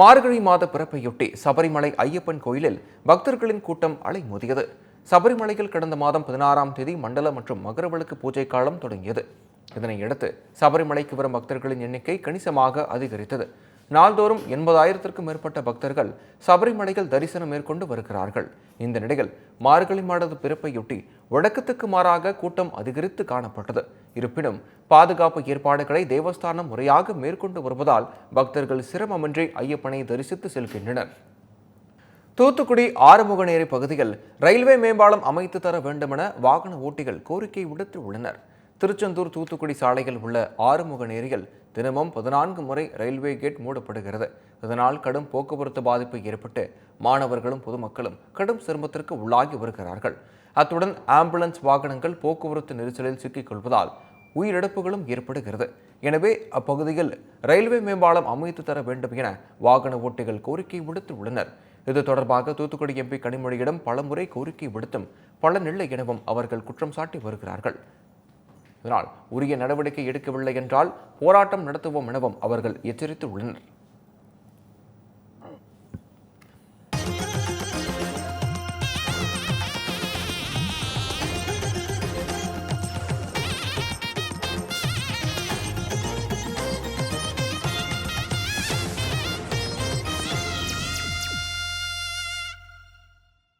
மார்கழி மாத பிறப்பையொட்டி சபரிமலை ஐயப்பன் கோயிலில் பக்தர்களின் கூட்டம் அலைமோதியது. சபரிமலையில் கடந்த மாதம் பதினாறாம் தேதி மண்டல மற்றும் மகரவிளக்கு பூஜை காலம் தொடங்கியது. இதனையடுத்து சபரிமலைக்கு வரும் பக்தர்களின் எண்ணிக்கை கணிசமாக அதிகரித்தது. நாள்தோறும் எண்பதாயிரத்திற்கும் மேற்பட்ட பக்தர்கள் சபரிமலையில் தரிசனம் மேற்கொண்டு வருகிறார்கள். இந்த நிலையில் மார்கழி மாதத்து பிறப்பையொட்டி வழக்கத்துக்கு மாறாக கூட்டம் அதிகரித்து காணப்பட்டது. இருப்பினும் பாதுகாப்பு ஏற்பாடுகளை தேவஸ்தானம் முறையாக மேற்கொண்டு வருவதால் பக்தர்கள் சிரமமின்றி ஐயப்பனை தரிசித்து செல்கின்றனர். தூத்துக்குடி ஆறுமுகநேரி பகுதியில் ரயில்வே மேம்பாலம் அமைத்து தர வேண்டுமென வாகன ஓட்டிகள் கோரிக்கை விடுத்து உள்ளனர் திருச்செந்தூர் தூத்துக்குடி சாலையில் உள்ள ஆறுமுகநேரியில் தினமும் பதினான்கு முறை ரயில்வே கேட் மூடப்படுகிறது. இதனால் கடும் போக்குவரத்து பாதிப்பு ஏற்பட்டு மாணவர்களும் பொதுமக்களும் கடும் சிரமத்திற்கு உள்ளாகி வருகிறார்கள். அத்துடன் ஆம்புலன்ஸ் வாகனங்கள் போக்குவரத்து நெரிசலில் சிக்கிக் கொள்வதால் உயிரிழப்புகளும் ஏற்படுகிறது. எனவே அப்பகுதியில் ரயில்வே மேம்பாலம் அமைத்து தர வேண்டும் என வாகன ஓட்டிகள் கோரிக்கை விடுத்து உள்ளனர். இது தொடர்பாக தூத்துக்குடி எம்பி கனிமொழியிடம் பலமுறை கோரிக்கை விடுத்தும் பலனில்லை எனவும் அவர்கள் குற்றம் சாட்டி வருகிறார்கள். இதனால் உரிய நடவடிக்கை எடுக்கவில்லை என்றால் போராட்டம் நடத்துவோம் எனவும் அவர்கள் எச்சரித்து உள்ளனர்